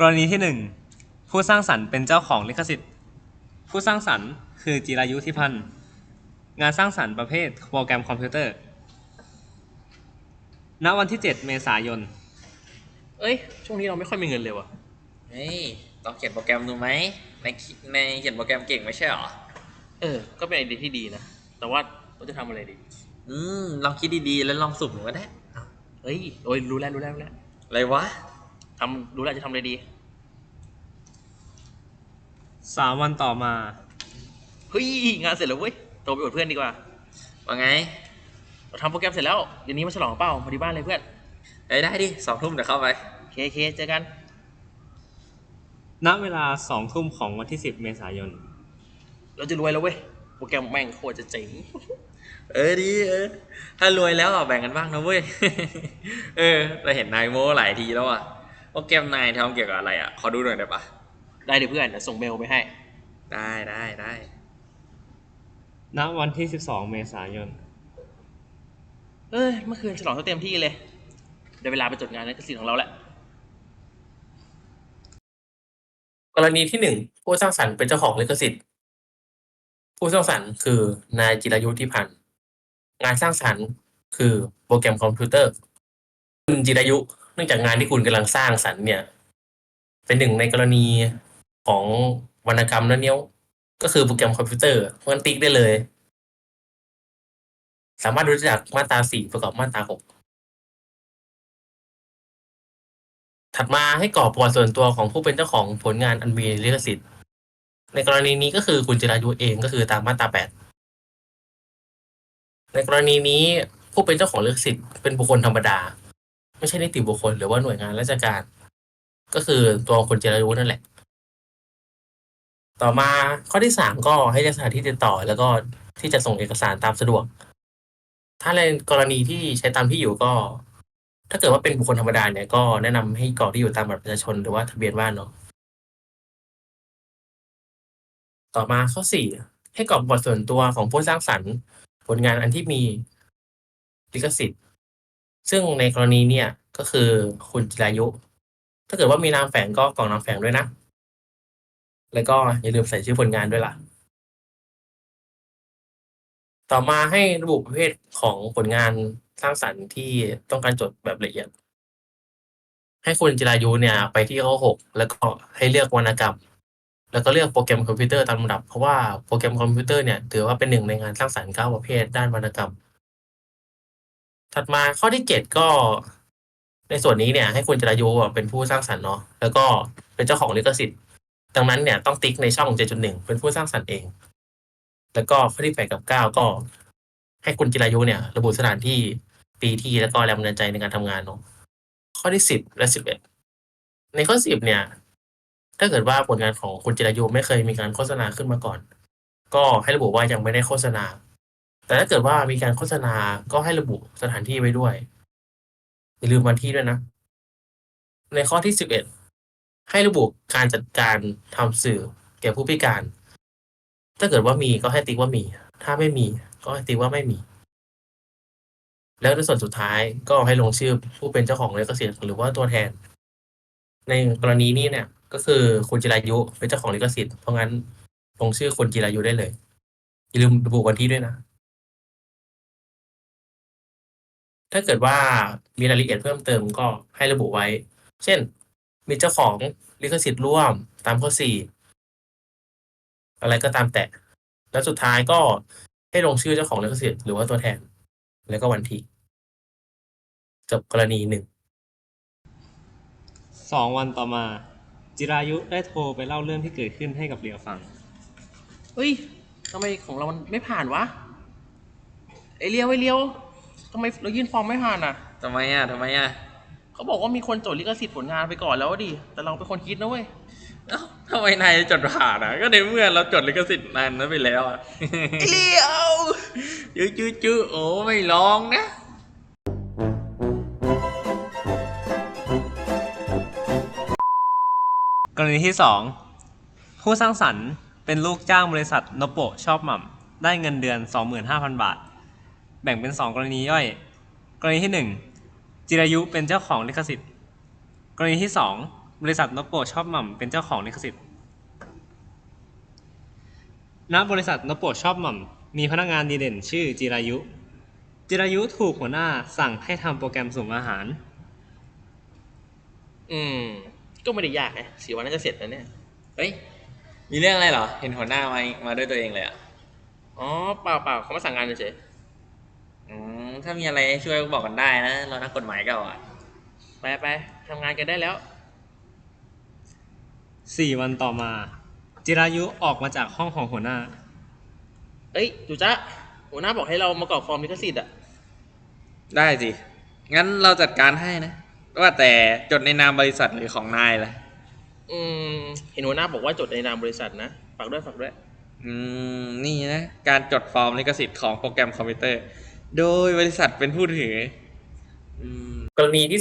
กรณีที่หนึ่งผู้สร้างสรรค์เป็นเจ้าของลิขสิทธิ์ ผู้สร้างสรรค์คือจิรายุทิพันธ์งานสร้างสรรค์ประเภทโปรแกรมคอมพิวเตอร์ ณ วันที่ 7 เมษายน เอ้ย ช่วงนี้เราไม่ค่อยมีเงินเลยว่ะ เฮ้ยลองเขียนโปรแกรมดูไหมในคิในเขียนโปรแกรมเก่งไม่ใช่หรอ เออ ก็เป็นไอเดียที่ดีนะ แต่ว่าเราจะทำอะไรดี อืม ลองคิดดีๆ แล้วลองสุ่มดูก็ได้อ้าวเฮ้ย โอ้ยรู้แล้วรู้แล้วรู้แล้วอะไรวะ ทำรู้แล้วจะทำอะไรดี3วันต่อมา เฮ้ย งานเสร็จแล้วเว้ยโทรไปอวดเพื่อนดีกว่า ว่าไงเราทำโปรแกรมเสร็จแล้วเดี๋ยวนี้มาฉลองเปล่ามาที่บ้านเลยเพื่อนเอ้ยได้ดิสองทุ่มเดี๋ยวเข้าไป โอเคโอเคเจอกัน ณ เวลา2ทุ่มของวันที่10เมษายน เราจะรวยแล้วเว้ย โปรแกรมแม่งโคตรจะเจ๋ง เออดีเออ ถ้ารวยแล้วอะแบ่งกันบ้างนะเว้ย เออ เราเห็นนายโม้หลายทีแล้วอะ โปรแกรมนายทำเกี่ยวกับอะไรอะ ขอดูหน่อยได้ปะได้เดี๋ยวเพื่อนเดี๋ยวส่งเมลไปให้ ได้ได้ได้ณวันที่ 12 เมษายน เอ้ยเมื่อคืนฉลองซะเต็มที่เลยได้เวลาไปจดงานในกสิทธิ์ของเราแหละ กรณีที่หนึ่งผู้สร้างสรรค์เป็นเจ้าของลิขสิทธิ์ ผู้สร้างสรรค์คือนายจิรายุทธิพันธ์งานสร้างสรรค์คือโปรแกรมคอมพิวเตอร์ คุณจิรายุ เนื่องจากงานที่คุณกำลังสร้างสรรค์เนี่ย เป็นหนึ่งในกรณีของวรรณกรรมนั่นเนี้ยก็คือโปรแกรมคอมพิวเตอร์เพราะงั้นติ๊กได้เลย สามารถดูจากมาตราสี่ประกอบมาตราหกถัดมาให้กรอกประวัติส่วนตัวของผู้เป็นเจ้าของผลงานอันมีลิขสิทธิ์ ในกรณีนี้ก็คือคุณจิรายุเองก็คือตามมาตราแปดในกรณีนี้ผู้เป็นเจ้าของลิขสิทธิ์เป็นบุคคลธรรมดา ไม่ใช่นิติบุคคลหรือว่าหน่วยงานราชการ ก็คือตัวคุณจิรายุนั่นแหละ ต่อมาข้อที่สามก็ให้เลือกสถานที่ติดต่อ แล้วก็ที่จะส่งเอกสารตามสะดวก ถ้าในกรณีที่ใช้ตามที่อยู่ก็ ถ้าเกิดว่าเป็นบุคคลธรรมดาเนี่ยก็แนะนำให้กรอกที่อยู่ตามบัตรประชาชนหรือว่าทะเบียนบ้านเนาะต่อมาข้อสี่ให้กรอกประวัติส่วนตัวของผู้สร้างสรรค์ ผลงานอันที่มีลิขสิทธิ์ ซึ่งในกรณีเนี่ยก็คือคุณจิรายุ ถ้าเกิดว่ามีนามแฝงก็กรอกนามแฝงด้วยนะ แล้วก็อย่าลืมใส่ชื่อผลงานด้วยล่ะ ต่อมาให้ระบุประเภทของผลงานสร้างสรรค์ที่ต้องการจดแบบละเอียด ให้คุณจิรายุเนี่ยไปที่ข้อหกแล้วก็ให้เลือกวรรณกรรม แล้วก็เลือกโปรแกรมคอมพิวเตอร์ตามลำดับ เพราะว่าโปรแกรมคอมพิวเตอร์เนี่ยถือว่าเป็นหนึ่งในงานสร้างสรรค์เก้าประเภทด้านวรรณกรรม ถัดมาข้อที่เจ็ดก็ ในส่วนนี้เนี่ย ให้คุณจิรายุเป็นผู้สร้างสรรค์เนาะแล้วก็เป็นเจ้าของลิขสิทธิ์ดังนั้นเนี่ยต้องติ๊กในช่อง 7.1 เป็นผู้สร้างสรรค์เอง แล้วก็ข้อที่แปดกับเก้าก็ ให้คุณจิรายุเนี่ย ระบุสถานที่ปีที่แล้วก็แรงบันดาลใจในการทำงานเนาะข้อที่สิบและสิบเอ็ดในข้อสิบเนี่ย ถ้าเกิดว่าผลงานของคุณจิรายุไม่เคยมีการโฆษณาขึ้นมาก่อน ก็ให้ระบุว่ายังไม่ได้โฆษณา แต่ถ้าเกิดว่ามีการโฆษณาก็ให้ระบุสถานที่ไว้ด้วยอย่าลืมวันที่ด้วยนะ ในข้อที่สิบเอ็ดให้ระบุการจัดการทำสื่อแก่ผู้พิการ ถ้าเกิดว่ามีก็ให้ติ๊กว่ามี ถ้าไม่มี ก็ให้ติ๊กว่าไม่มี แล้วในส่วนสุดท้ายก็ให้ลงชื่อผู้เป็นเจ้าของลิขสิทธิ์หรือว่าตัวแทน ในกรณีนี้เนี่ย ก็คือคุณจิรายุเป็นเจ้าของลิขสิทธิ์เพราะงั้นลงชื่อคุณจิรายุได้เลยอย่าลืมระบุวันที่ด้วยนะ ถ้าเกิดว่ามีรายละเอียดเพิ่มเติมก็ให้ระบุไว้ เช่น มีเจ้าของลิขสิทธิ์ร่วมตามข้อสี่อะไรก็ตามแต่ แล้วสุดท้ายก็ให้ลงชื่อเจ้าของลิขสิทธิ์หรือว่าตัวแทน แล้วก็วันที่ จบกรณีหนึ่ง2วันต่อมา จิรายุได้โทรไปเล่าเรื่องที่เกิดขึ้นให้กับเหลียวฟังเฮ้ยทำไมของเรามันไม่ผ่านวะไอเลียวไอเลียว ทำไมเรายื่นฟอร์มไม่ผ่านอะ ทำไมอะทำไมอะเขาบอกว่ามีคนจดลิขสิทธิ์ผลงานไปก่อนแล้วดิ แต่เราเป็นคนคิดนะเว้ย เอ้าทำไมนายจดผ่านอะ ก็ในเมื่อเราจดลิขสิทธิ์นานนั้นไปแล้วอะไอเลียวจื้อจื้อจื้อโอ้ไม่ลองนะ กรณีที่ 2 ผู้สร้างสรรค์เป็นลูกจ้างบริษัทนโปะชอบหม่ำได้เงินเดือน 25,000 บาท แบ่งเป็น 2 กรณีย่อย กรณีที่ 1 จิรายุเป็นเจ้าของลิขสิทธิ์ กรณีที่ 2 บริษัทนโปะชอบหม่ำเป็นเจ้าของลิขสิทธิ์ณบริษัทนโปะชอบหม่ำมีพนักงานดีเด่นชื่อจิรายุ จิรายุถูกหัวหน้าสั่งให้ทำโปรแกรมสุ่มอาหาร อืม ก็ไม่ได้ยากนะสี่วันน่าจะเสร็จแล้วเนี่ย เฮ้ย มีเรื่องอะไรเหรอ เห็นหัวหน้ามามาด้วยตัวเองเลยอะอ๋อ เปล่าเปล่าเขามาสั่งงานเฉยอืม ถ้ามีอะไรให้ช่วยก็บอกกันได้นะ เรานักกฎหมายเก่าอะ ไปไปทำงานกันได้แล้ว สี่วันต่อมา จิรายุออกมาจากห้องของหัวหน้า เอ้ยจุจ๊ะหัวหน้าบอกให้เรามากรอกฟอร์มลิขสิทธิ์อะ ได้สิ งั้นเราจัดการให้นะ ว่าแต่จดในนามบริษัทหรือของนายล่ะ อืม เห็นหัวหน้าบอกว่าจดในนามบริษัทนะ ฝากด้วยฝากด้วย อืม นี่นะ การจดฟอร์มลิขสิทธิ์ของโปรแกรมคอมพิวเตอร์ โดยบริษัทเป็นผู้ถือกรณีที่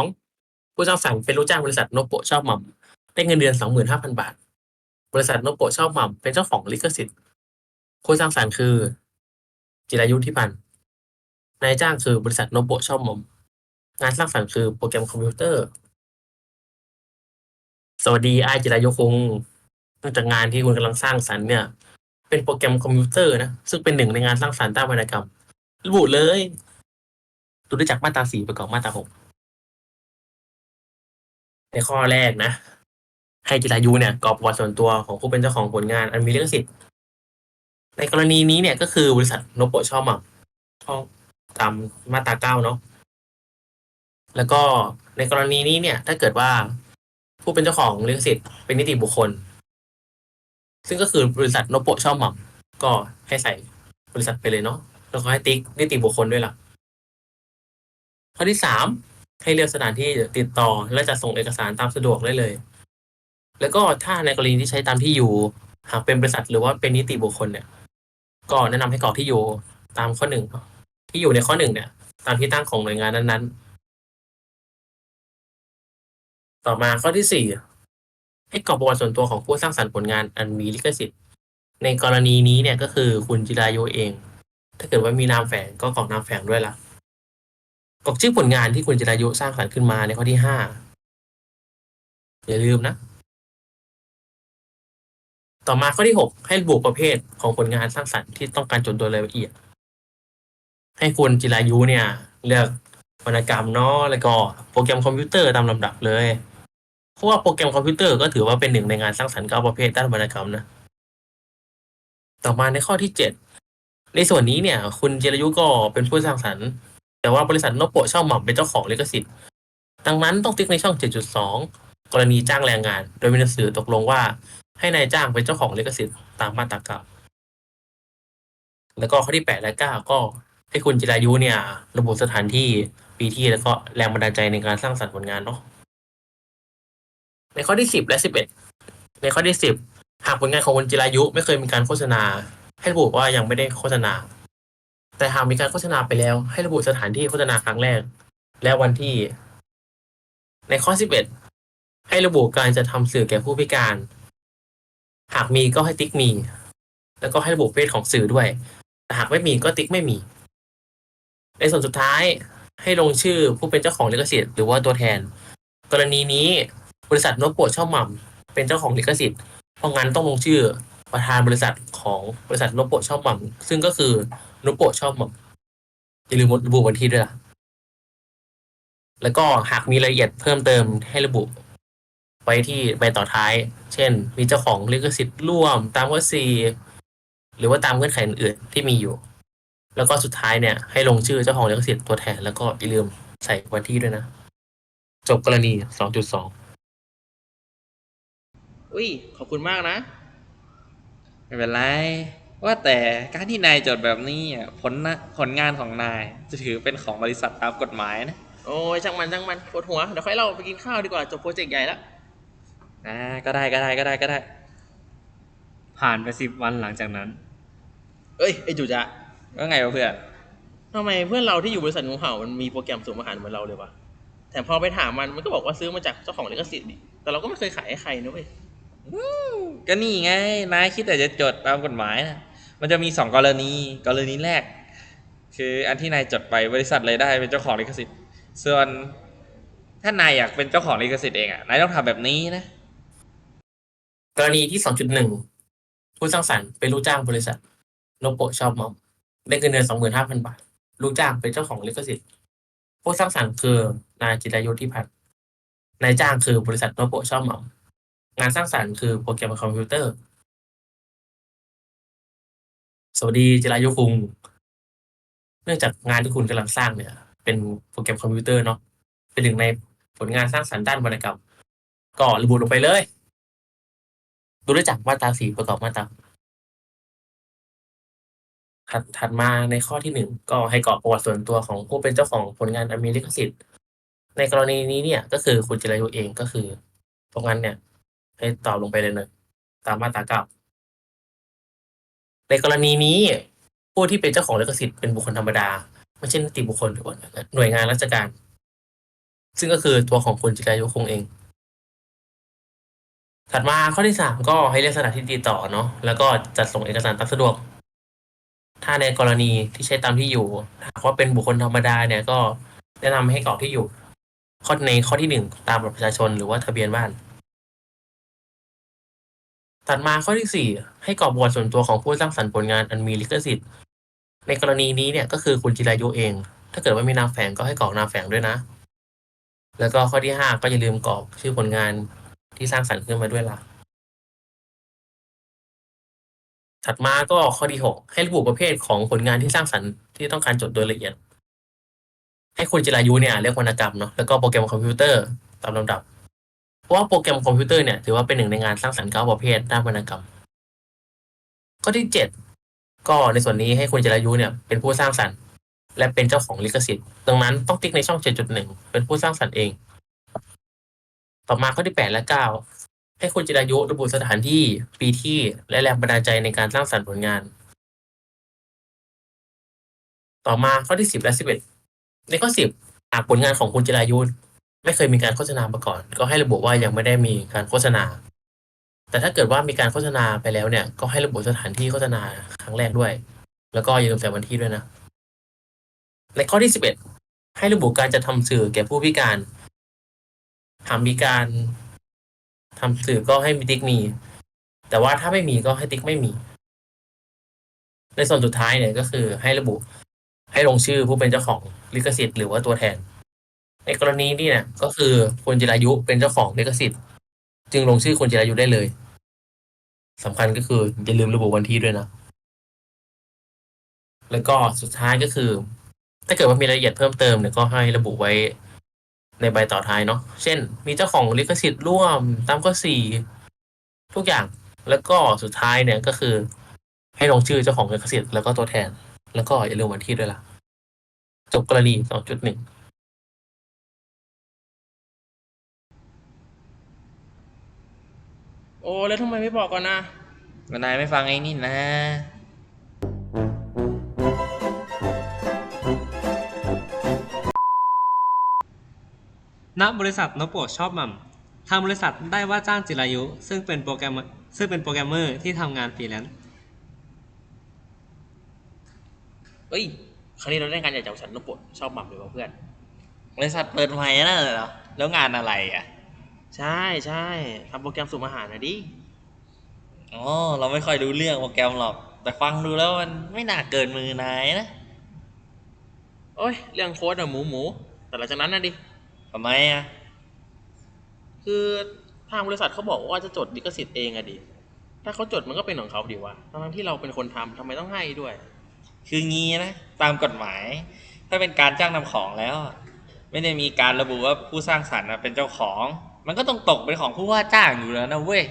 2.2 ผู้สร้างสรรค์เป็นลูกจ้างบริษัทโนโปะชอบหม่ำได้เงินเดือน 25,000 บาท บริษัทโนโปะชอบหม่ำเป็นเจ้าของลิขสิทธิ์ ผู้สร้างสรรค์คือ จิรายุทธิพันธ์นายจ้างคือบริษัทโนโปะชอบหม่ำงานสร้างสรรค์คือโปรแกรมคอมพิวเตอร์ สวัสดีไอจิรายุคงเนื่องจากงานที่คุณกำลังสร้างสรรค์เนี่ย เป็นโปรแกรมคอมพิวเตอร์นะซึ่งเป็นหนึ่งในงานสร้างสรรค์ด้านวรรณกรรม ระบุเลยดูได้จากมาตราสี่ประกอบมาตราหกในข้อแรกนะ ให้จิรายุเนี่ยกรอกประวัติส่วนตัวของผู้เป็นเจ้าของผลงาน อันมีลิขสิทธิ์ ในกรณีนี้เนี่ยก็คือบริษัทโนโปะชอบหมักช่องตามมาตราเก้าเนาะแล้วก็ในกรณีนี้เนี่ย ถ้าเกิดว่าผู้เป็นเจ้าของลิขสิทธิ์เป็นนิติบุคคล ซึ่งก็คือบริษัทโนโปะชอบหมักก็ให้ใส่บริษัทไปเลยเนาะ แล้วก็ให้ติ๊กนิติบุคคลด้วยล่ะ ข้อที่สามให้เลือกสถานที่ติดต่อและจะส่งเอกสารตามสะดวกได้เลย แล้วก็ถ้าในกรณีที่ใช้ตามที่อยู่ หากเป็นบริษัทหรือว่าเป็นนิติบุคคลเนี่ย ก็แนะนำให้กรอกที่อยู่ตามข้อหนึ่งที่อยู่ในข้อหนึ่งเนี่ย ตามที่ตั้งของหน่วยงานนั้นๆ ต่อมาข้อที่สี่ให้กรอกประวัติส่วนตัวของผู้สร้างสรรค์ผลงานอันมีลิขสิทธิ์ ในกรณีนี้เนี่ยก็คือคุณจิรายุเอง ถ้าเกิดว่ามีนามแฝงก็กรอกนามแฝงด้วยล่ะกรอกชื่อผลงานที่คุณจิรายุสร้างสรรค์ขึ้นมาในข้อที่ห้าอย่าลืมนะ ต่อมาข้อที่หกให้ระบุประเภทของผลงานสร้างสรรค์ที่ต้องการจดโดยรายละเอียด ให้คุณจิรายุเนี่ย เลือกวรรณกรรมเนาะแล้วก็โปรแกรมคอมพิวเตอร์ตามลำดับเลยเพราะว่าโปรแกรมคอมพิวเตอร์ก็ถือว่าเป็นหนึ่งในงานสร้างสรรค์เก้าประเภทด้านวรรณกรรมนะ ต่อมาในข้อที่เจ็ด ในส่วนนี้เนี่ย คุณจิรายุก็เป็นผู้สร้างสรรค์ แต่ว่าบริษัทโนโปะเช่าหม่ำเป็นเจ้าของลิขสิทธิ์ ดังนั้นต้องติ๊กในช่อง 7.2 กรณีจ้างแรงงาน โดยมีหนังสือตกลงว่า ให้นายจ้างเป็นเจ้าของลิขสิทธิ์ตามมาตราเก้าแล้วก็ข้อที่8และ9ก็ให้คุณจิรายุเนี่ย ระบุสถานที่ปีที่แล้วก็แรงบันดาลใจในการสร้างสรรค์ผลงานเนาะในข้อที่10และ11ในข้อที่10หากผลงานของคุณจิรายุไม่เคยมีการโฆษณา ให้ระบุว่ายังไม่ได้โฆษณา แต่หากมีการโฆษณาไปแล้ว ให้ระบุสถานที่โฆษณาครั้งแรก และวันที่ ในข้อ 11 ให้ระบุการจะทำสื่อแก่ผู้พิการ หากมีก็ให้ติ๊กมี แล้วก็ให้ระบุเพศของสื่อด้วย แต่หากไม่มีก็ติ๊กไม่มี ในส่วนสุดท้ายให้ลงชื่อผู้เป็นเจ้าของลิขสิทธิ์หรือว่าตัวแทน กรณีนี้บริษัทโนโปะช่อหม่ำเป็นเจ้าของลิขสิทธิ์ เพราะงั้นต้องลงชื่อ ประธานบริษัทของบริษัทโนโปะช่อหม่ำซึ่งก็คือโนโปะช่อหม่ำอย่าลืมระบุวันที่ด้วยล่ะแล้วก็หากมีรายละเอียดเพิ่มเติมให้ระบุไว้ที่ใบต่อท้าย เช่น มีเจ้าของลิขสิทธิ์ร่วม ตามข้อสี่หรือว่าตามเงื่อนไขอื่นๆที่มีอยู่ แล้วก็สุดท้ายเนี่ยให้ลงชื่อเจ้าของลิขสิทธิ์ตัวแทน แล้วก็อย่าลืมใส่วันที่ด้วยนะ จบกรณี 2.2 อุ้ย ขอบคุณมากนะ ไม่เป็นไร ว่าแต่การที่นายจดแบบนี้อะผลนะผลงานของนายจะถือเป็นของบริษัทตามกฎหมายนะ โอ้ยช่างมันช่างมันปวดหัวเดี๋ยวค่อยเราไปกินข้าวดีกว่าจบโปรเจกต์ใหญ่แล้วอ่าก็ได้ก็ได้ก็ได้ก็ได้ ผ่านไปสิบวันหลังจากนั้น เอ้ยไอจุจ๊ะก็ไงวะเพื่อนทำไมเพื่อนเราที่อยู่บริษัทงูเห่ามันมีโปรแกรมส่งอาหารเหมือนเราเลยวะแถมพอไปถามมันมันก็บอกว่าซื้อมาจากเจ้าของลิขสิทธิ์ดิแต่เราก็ไม่เคยขายให้ใครนะเว้ย ก็นี่ไงนายคิดแต่จะจดตามกฎหมายนะมันจะมีสองกรณี กรณีแรก คืออันที่นายจดไปบริษัทเลยได้เป็นเจ้าของลิขสิทธิ์ ส่วนถ้านายอยากเป็นเจ้าของลิขสิทธิ์เองอะนายต้องทำแบบนี้นะ กรณีที่2.1ผู้สร้างสรรค์เป็นลูกจ้างบริษัทโนโปชอบมอมได้เงินเดือน25,000บาท ลูกจ้างเป็นเจ้าของลิขสิทธิ์ ผู้สร้างสรรค์คือนายจิรายุทธิพัฒน์นายจ้างคือบริษัทโนโปชอบมอม งานสร้างสรรค์คือโปรแกรมคอมพิวเตอร์ สวัสดีจิรายุคุง เนื่องจากงานที่คุณกำลังสร้างเนี่ย เป็นโปรแกรมคอมพิวเตอร์เนาะ เป็นหนึ่งในผลงานสร้างสรรค์ด้านวรรณกรรม ก็ระบุลงไปเลย ดูได้จากมาตราสี่ประกอบมาตราถัดถัดมาในข้อที่หนึ่งก็ให้กรอกประวัติส่วนตัวของผู้เป็นเจ้าของผลงานอันมีลิขสิทธิ์ ในกรณีนี้เนี่ย ก็คือคุณจิรายุเองก็คือตรงนั้นเนี่ย ให้ตอบลงไปเลยเลยตามมาตราเก้าในกรณีนี้ ผู้ที่เป็นเจ้าของลิขสิทธิ์เป็นบุคคลธรรมดา ไม่ใช่นิติบุคคลหรือว่าหน่วยงานราชการ ซึ่งก็คือตัวของคุณจิรายุคงเอง ถัดมาข้อที่สามก็ให้เลือกสถานที่ติดต่อเนาะแล้วก็จัดส่งเอกสารตามสะดวก ถ้าในกรณีที่ใช้ตามที่อยู่หากว่าเป็นบุคคลธรรมดาเนี่ยก็แนะนำให้กรอกที่อยู่ ข้อในข้อที่หนึ่งตามบัตรประชาชนหรือว่าทะเบียนบ้าน ถัดมาข้อที่สี่ให้กรอกประวัติส่วนตัวของผู้สร้างสรรค์ผลงานอันมีลิขสิทธิ์ ในกรณีนี้เนี่ยก็คือคุณจิรายุเอง ถ้าเกิดว่ามีนามแฝงก็ให้กรอกนามแฝงด้วยนะ แล้วก็ข้อที่ห้าก็อย่าลืมกรอกชื่อผลงานที่สร้างสรรค์ขึ้นมาด้วยล่ะ ถัดมาก็ข้อที่หกให้ระบุประเภทของผลงานที่สร้างสรรค์ที่ต้องการจดโดยละเอียด ให้คุณจิรายุเนี่ยเรียกวรรณกรรมเนาะแล้วก็โปรแกรมคอมพิวเตอร์ตามลำดับ เพราะว่าโปรแกรมคอมพิวเตอร์เนี่ยถือว่าเป็นหนึ่งในงานสร้างสรรค์เก้าประเภทด้านวรรณกรรม ข้อที่เจ็ดก็ในส่วนนี้ให้คุณจรายุเนี่ยเป็นผู้สร้างสรรค์ และเป็นเจ้าของลิขสิทธิ์ ดังนั้นต้องติ๊กในช่อง 7.1 เป็นผู้สร้างสรรค์เอง ต่อมาข้อที่ 8 และ 9 ให้คุณจิรายุระบุสถานที่ปีที่และแรงบันดาลใจในการสร้างสรรค์ผลงาน ต่อมาข้อที่ 10 และ 11 ในข้อ 10หากผลงานของคุณจิรายุ ไม่เคยมีการโฆษณามาก่อน ก็ให้ระบุว่ายังไม่ได้มีการโฆษณา แต่ถ้าเกิดว่ามีการโฆษณาไปแล้วเนี่ย ก็ให้ระบุสถานที่โฆษณาครั้งแรกด้วย แล้วก็อย่าลืมใส่วันที่ด้วยนะ ในข้อที่11ให้ระบุการจะทำสื่อแก่ผู้พิการหากมีการทำสื่อก็ให้มีติ๊กมี แต่ว่าถ้าไม่มีก็ให้ติ๊กไม่มี ในส่วนสุดท้ายเนี่ยก็คือให้ระบุให้ลงชื่อผู้เป็นเจ้าของลิขสิทธิ์หรือว่าตัวแทน ในกรณีนี้เนี่ยก็คือคุณจิรายุเป็นเจ้าของลิขสิทธิ์ จึงลงชื่อคุณจิรายุได้เลยสำคัญก็คืออย่าลืมระบุวันที่ด้วยนะ แล้วก็สุดท้ายก็คือ ถ้าเกิดว่ามีรายละเอียดเพิ่มเติมเนี่ยก็ให้ระบุไว้ในใบต่อท้ายเนาะเช่น มีเจ้าของลิขสิทธิ์ร่วมตามข้อสี่ทุกอย่างแล้วก็สุดท้ายเนี่ยก็คือ ให้ลงชื่อเจ้าของลิขสิทธิ์แล้วก็ตัวแทน แล้วก็อย่าลืมวันที่ด้วยล่ะ จบกรณีสองจุดหนึ่ง โอ้แล้วทำไมไม่บอกก่อนนะนายไม่ฟังไอ้นี่นะ ณ บริษัทนโปะชอบหม่ำทางบริษัทได้ว่าจ้างจิรายุ ซึ่งเป็นโปรแกรมซึ่งเป็นโปรแกรมเมอร์ที่ทำงานฟรีแลนซ์เอ้ย ครั้งนี้เราได้งานใหญ่จากบริษัทนกปดชอบหม่ำเลยว่ะเพื่อน บริษัทเปิดใหม่นั่นเหรอแล้วงานอะไรอะ ใช่ใช่ทำโปรแกรมสุ่มอาหารนะดิ อ๋อเราไม่ค่อยรู้เรื่องโปรแกรมหรอก แต่ฟังดูแล้วมันไม่น่าเกินมือนายนะโอ้ย เรื่องโค้ดอะหมูหมู แต่หลังจากนั้นนะดิ ทำไมอะ คือทางบริษัทเขาบอกว่าจะจดลิขสิทธิ์เองอะดิ ถ้าเขาจดมันก็เป็นของเขาดีวะทั้งๆที่เราเป็นคนทำทำไมต้องให้ด้วย คืองี้นะ ตามกฎหมาย ถ้าเป็นการจ้างนำของแล้วอะไม่ได้มีการระบุว่าผู้สร้างสรรค์น่ะเป็นเจ้าของ มันก็ต้องตกเป็นของผู้ว่าจ้างอยู่แล้วนะเว้ย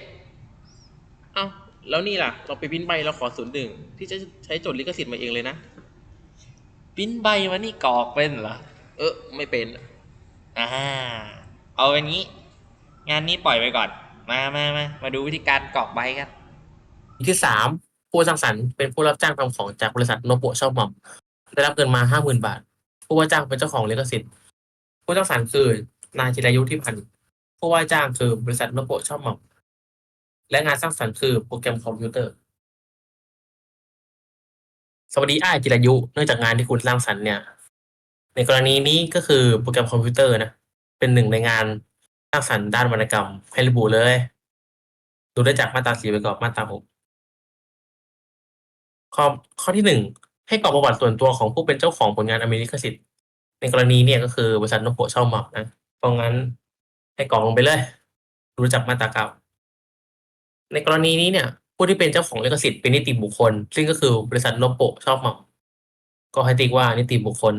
เอ้าแล้วนี่ล่ะ เราไปพิมพ์ใบเราขอศูนย์หนึ่งที่จะใช้จดลิขสิทธิ์มาเองเลยนะ ปิ้นใบมานี่กรอกเป็นเหรอ เออไม่เป็น อ่า เอาเป็นงี้ งานนี้ปล่อยไปก่อน มามามามาดูวิธีการกรอกใบกัน ที่สามผู้สร้างสรรค์เป็นผู้รับจ้างทำของจากบริษัทโนโปะชอบหม่ำได้รับเงินมาห้าหมื่นบาท ผู้ว่าจ้างเป็นเจ้าของลิขสิทธิ์ผู้สร้างสรรค์คือนายจิรายุที่พันธ์ ผู้ว่าจ้างคือบริษัทโนโปะชอบหม่ำและงานสร้างสรรค์คือโปรแกรมคอมพิวเตอร์ สวัสดีอ้ายจิรายุ เนื่องจากงานที่คุณสร้างสรรค์เนี่ย ในกรณีนี้ก็คือโปรแกรมคอมพิวเตอร์นะ เป็นหนึ่งในงานสร้างสรรค์ด้านวรรณกรรมให้ระบุเลย ดูได้จากมาตราสี่ไปก่อนมาตราหกข้อข้อที่หนึ่งให้กรอกประวัติส่วนตัวของผู้เป็นเจ้าของผลงานอเมริกสิทธิ์ในกรณีเนี่ยก็คือบริษัทโนโปะเช่าหมานะเพราะงั้น ให้กรอกลงไปเลย รู้จักมาตราเก้าในกรณีนี้เนี่ย ผู้ที่เป็นเจ้าของลิขสิทธิ์เป็นนิติบุคคล ซึ่งก็คือบริษัทโนโปช่าเหมาก็ให้ติ๊กว่านิติบุคคล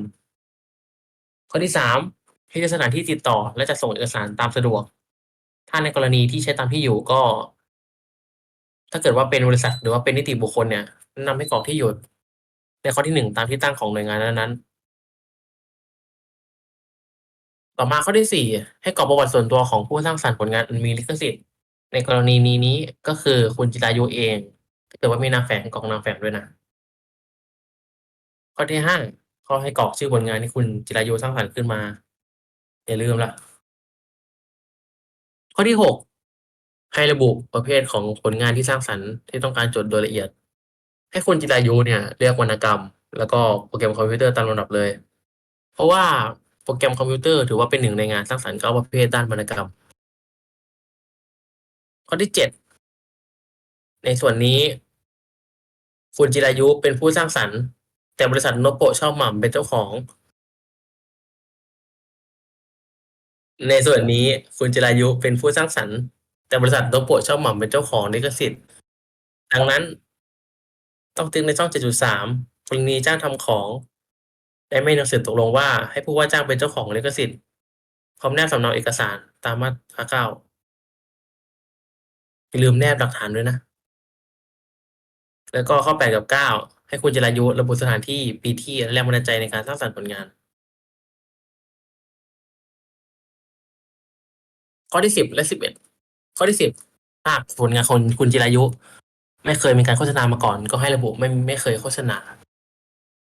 ข้อที่สามให้ใช้สถานที่ติดต่อและจะส่งเอกสารตามสะดวก ถ้าในกรณีที่ใช้ตามที่อยู่ก็ ถ้าเกิดว่าเป็นบริษัทหรือว่าเป็นนิติบุคคลเนี่ยแนะนำให้กรอกที่อยู่ในข้อที่หนึ่งตามที่ตั้งของหน่วยงานนั้นๆ ต่อมาข้อที่สี่ให้กรอกประวัติส่วนตัวของผู้สร้างสรรค์ผลงานอันมีลิขสิทธิ์ ในกรณีนี้นี้ก็คือคุณจิรายุเองถ้าเกิดว่ามีนามแฝงกรอกนามแฝงด้วยนะ ข้อที่ห้าข้อให้กรอกชื่อผลงานที่คุณจิรายุสร้างสรรค์ขึ้นมาอย่าลืมละข้อที่หกให้ระบุประเภทของผลงานที่สร้างสรรค์ที่ต้องการจดโดยละเอียด ให้คุณจิรายุเนี่ยเลือกวรรณกรรม แล้วก็โปรแกรมคอมพิวเตอร์ตามลำดับเลย เพราะว่า โปรแกรมคอมพิวเตอร์ถือว่าเป็นหนึ่งในงานสร้างสรรค์เก้าประเภทด้านวรรณกรรม ข้อที่เจ็ดในส่วนนี้ คุณจิรายุเป็นผู้สร้างสรรค์ แต่บริษัทโนโปะเช่าหม่ำเป็นเจ้าของ ในส่วนนี้คุณจิรายุเป็นผู้สร้างสรรค์ แต่บริษัทโนโปะเช่าหม่ำเป็นเจ้าของลิขสิทธิ์ ดังนั้น ต้องติ๊กในช่อง 7.3กรณีจ้างทำของ และไม่หนังสือตกลงว่า ให้ผู้ว่าจ้างเป็นเจ้าของลิขสิทธิ์พร้อมแนบสำเนาเอกสารตามมาตราเก้าอย่าลืมแนบหลักฐานด้วยนะ แล้วก็ข้อแปดกับเก้าให้คุณจิรายุระบุสถานที่ปีที่และแรงบันดาลใจในการสร้างสรรค์ผลงาน ข้อที่สิบและสิบเอ็ดข้อที่สิบหากผลงานของคุณจิรายุ ไม่เคยมีการโฆษณามาก่อน ก็ให้ระบุไม่ไม่เคยโฆษณา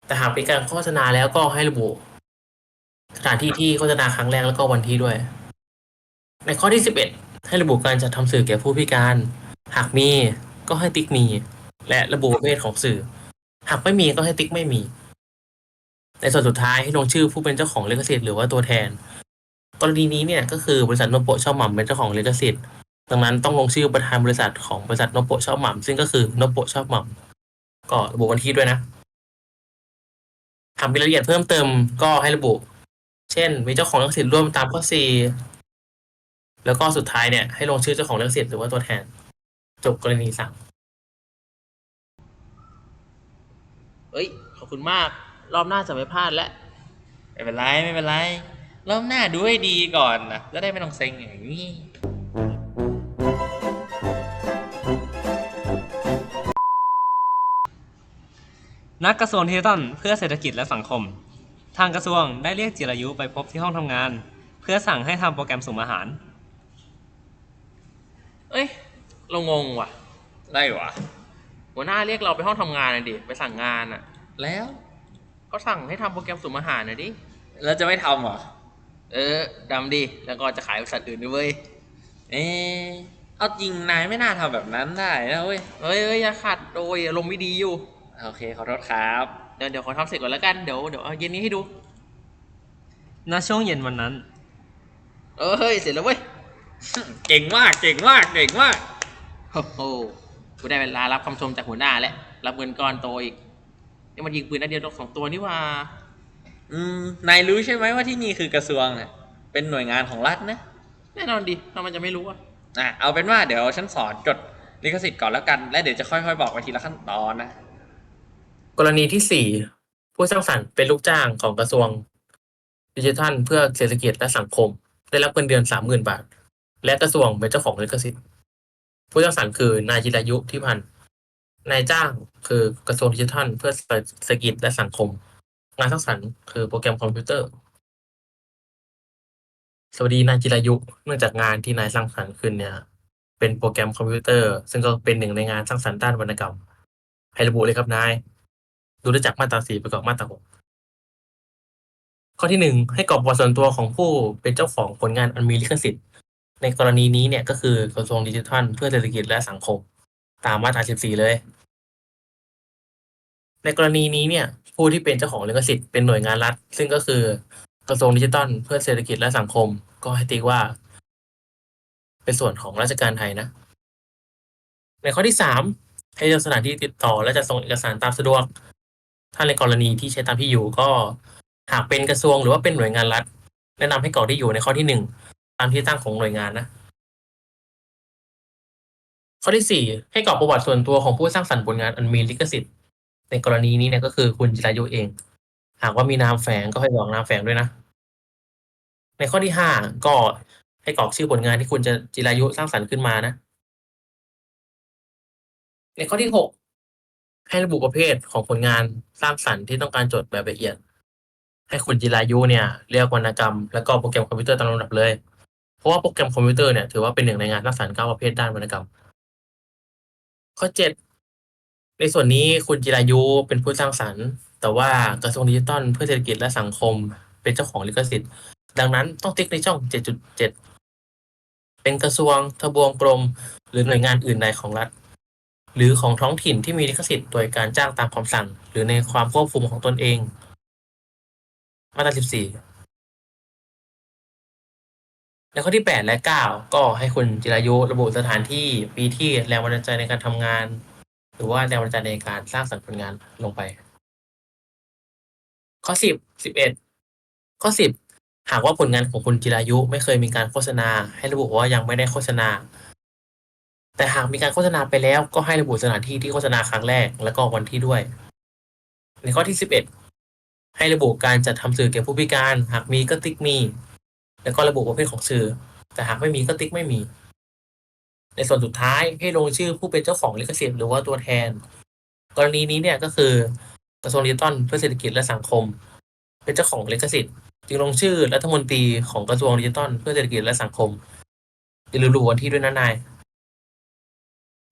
แต่หากมีการโฆษณาแล้วก็ให้ระบุ สถานที่ที่โฆษณาครั้งแรกแล้วก็วันที่ด้วย ในข้อที่สิบเอ็ดให้ระบุการจัดทำสื่อแก่ผู้พิการ หากมีก็ให้ติ๊กมี และระบุประเภทของสื่อ หากไม่มีก็ให้ติ๊กไม่มี ในส่วนสุดท้ายให้ลงชื่อผู้เป็นเจ้าของลิขสิทธิ์หรือว่าตัวแทน กรณีนี้เนี่ยก็คือบริษัทโนโปะเช่าหม่ำเป็นเจ้าของลิขสิทธิ์ดังนั้นต้องลงชื่อประธานบริษัทของบริษัทโนโปะเช่าหม่ำซึ่งก็คือโนโปะเช่าหม่ำก็ระบุวันที่ด้วยนะหากมีรายละเอียดเพิ่มเติมก็ให้ระบุ เช่น มีเจ้าของลิขสิทธิ์ร่วมตามข้อสี่แล้วก็สุดท้ายเนี่ยให้ลงชื่อเจ้าของลิขสิทธิ์หรือว่าตัวแทน จบกรณีสามเอ้ย ขอบคุณมาก รอบหน้าจะไม่พลาดแล้วไม่เป็นไร ไม่เป็นไร รอบหน้าดูให้ดีก่อนนะจะได้ไม่ต้องเซ็งอย่างนี้ นักกระทรวงดิจิทัลเพื่อเศรษฐกิจและสังคม ทางกระทรวงได้เรียกจิรายุไปพบที่ห้องทำงาน เพื่อสั่งให้ทำโปรแกรมสุ่มอาหาร เอ้ยเรางงว่ะได้หวะหัวหน้าเรียกเราไปห้องทำงานน่ะดิไปสั่งงานอะ แล้วก็สั่งให้ทำโปรแกรมสุ่มอาหารน่ะดิเราจะไม่ทำเหรอ เออดำดิแล้วก็จะขายบริษัทอื่นด้วยเว้ยเอ๊ะเอาจริงนายไม่น่าทำแบบนั้นได้นะเว้ยเฮ้ยเฮ้ยอย่าขัดโดยอารมณ์ไม่ดีอยู่ โอเคขอโทษครับเดี๋ยวเดี๋ยวขอทำเสร็จก่อนแล้วกันเดี๋ยวเดี๋ยวเอาเย็นนี้ให้ดู ณช่วงเย็นวันนั้น เออเฮ้ยเสร็จแล้วเว้ยเก่งมากเก่งมากเก่งมากโอ้โหกูได้เวลารับคำชมจากหัวหน้าแล้วรับเงินก้อนโตอีกนี่มันยิงปืนนัดเดียวตกสองตัวนี่หว่า อืมนายรู้ใช่ไหมว่าที่นี่คือกระทรวงเนี่ยเป็นหน่วยงานของรัฐนะแน่นอนดิทำไมจะไม่รู้อะอะเอาเป็นว่าเดี๋ยวฉันสอนจดลิขสิทธิ์ก่อนแล้วกัน และเดี๋ยวจะค่อยๆ บอกไปทีละขั้นตอนนะ กรณีที่สี่ผู้สร้างสรรค์เป็นลูกจ้างของกระทรวงดิจิทัลเพื่อเศรษฐกิจและสังคม ได้รับเงินเดือนสามหมื่นบาท และกระทรวงเป็นเจ้าของลิขสิทธิ์ ผู้สร้างสรรค์คือนายจิรายุที่พันธ์นายจ้างคือกระทรวงดิจิทัล เพื่อเศรษฐกิจและสังคม งานสร้างสรรค์คือโปรแกรมคอมพิวเตอร์ สวัสดีนายจิรายุ เนื่องจากงานที่นายสร้างสรรค์ขึ้นเนี่ย เป็นโปรแกรมคอมพิวเตอร์ ซึ่งก็เป็นหนึ่งในงานสร้างสรรค์ด้านวรรณกรรมให้ระบุเลยครับนาย ดูได้จากมาตราสี่ไปกับมาตราหกข้อที่หนึ่งให้กรอกประวัติส่วนตัวของผู้เป็นเจ้าของผลงานอันมีลิขสิทธิ์ ในกรณีนี้เนี่ยก็คือกระทรวงดิจิทัล เพื่อเศรษฐกิจและสังคม ตามมาตราสิบสี่เลย ในกรณีนี้เนี่ย ผู้ที่เป็นเจ้าของลิขสิทธิ์เป็นหน่วยงานรัฐ ซึ่งก็คือกระทรวงดิจิทัล เพื่อเศรษฐกิจและสังคม ก็ให้ติว่า เป็นส่วนของราชการไทยนะในข้อที่สามให้เลือกสถานที่ติดต่อและจะส่งเอกสารตามสะดวก ถ้าในกรณีที่ใช้ตามที่อยู่ก็หากเป็นกระทรวงหรือว่าเป็นหน่วยงานรัฐ แนะนำให้กรอกที่อยู่ในข้อที่หนึ่งตามที่ตั้งของหน่วยงานนะข้อที่สี่ให้กรอกประวัติส่วนตัวของผู้สร้างสรรค์ผลงานอันมีลิขสิทธิ์ ในกรณีนี้เนี่ยก็คือคุณจิรายุเอง หากว่ามีนามแฝงก็ให้บอกนามแฝงด้วยนะ ในข้อที่ห้าก็ให้กรอกชื่อผลงานที่คุณจะจิรายุสร้างสรรค์ขึ้นมานะ ในข้อที่หก ให้ระบุประเภทของผลงานสร้างสรรค์ที่ต้องการจดแบบละเอียด ให้คุณจิรายุเนี่ยเรียกวรรณกรรม แล้วก็โปรแกรมคอมพิวเตอร์ตามลำดับเลย เพราะว่าโปรแกรมคอมพิวเตอร์เนี่ยถือว่าเป็นหนึ่งในงานสร้างสรรค์เก้าประเภทด้านวรรณกรรม ข้อเจ็ดในส่วนนี้คุณจิรายุเป็นผู้สร้างสรรค์ แต่ว่ากระทรวงดิจิทัลเพื่อเศรษฐกิจและสังคม เป็นเจ้าของลิขสิทธิ์ ดังนั้นต้องติ๊กในช่อง 7.7 เป็นกระทรวงทบวงกรม หรือหน่วยงานอื่นใดของรัฐ หรือของท้องถิ่นที่มีลิขสิทธิ์โดยการจ้างตามคำสั่ง หรือในความควบคุมของตนเอง มาตรา14 ในข้อที่ 8 และ 9 ก็ให้คุณจิรายุระบุสถานที่ปีที่แรงบันดาลใจในการทำงาน หรือว่าแรงบันดาลใจในการสร้างสรรค์ผลงานลงไป ข้อ 10 11 ข้อ 10 หากว่าผลงานของคุณจิรายุไม่เคยมีการโฆษณา ให้ระบุว่ายังไม่ได้โฆษณา แต่หากมีการโฆษณาไปแล้วก็ให้ระบุสถานที่ที่โฆษณาครั้งแรก แล้วก็วันที่ด้วย ในข้อที่11ให้ระบุการจัดทำสื่อแก่ผู้พิการ หากมีก็ติ๊กมี แล้วก็ระบุประเภทของสื่อ แต่หากไม่มีก็ติ๊กไม่มี ในส่วนสุดท้ายให้ลงชื่อผู้เป็นเจ้าของลิขสิทธิ์หรือว่าตัวแทน กรณีนี้เนี่ยก็คือกระทรวงดิจิทัลเพื่อเศรษฐกิจและสังคม เป็นเจ้าของลิขสิทธิ์จึงลงชื่อรัฐมนตรีของกระทรวงดิจิทัลเพื่อเศรษฐกิจและสังคมอย่าลืมระบุวันที่ด้วยนะนาย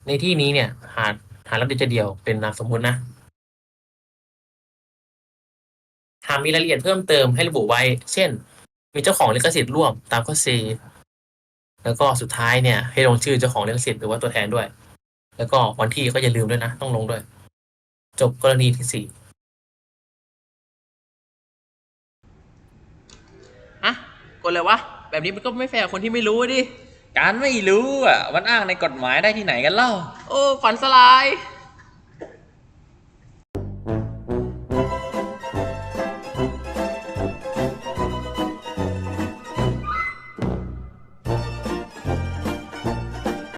ในที่นี้เนี่ย หาหารับเดียวเดียวเป็นนามสมมุตินะ หากมีรายละเอียดเพิ่มเติมให้ระบุไว้ เช่น มีเจ้าของลิขสิทธิ์ร่วมตามข้อ C แล้วก็สุดท้ายเนี่ย ให้ลงชื่อเจ้าของลิขสิทธิ์หรือว่าตัวแทนด้วย แล้วก็วันที่ก็อย่าลืมด้วยนะ ต้องลงด้วย จบกรณีที่สี่อะกดเลยวะ แบบนี้มันก็ไม่แฟร์คนที่ไม่รู้ดิ การไม่รู้อะมันอ้างในกฎหมายได้ที่ไหนกันเล่า โอ้ ฝันสลาย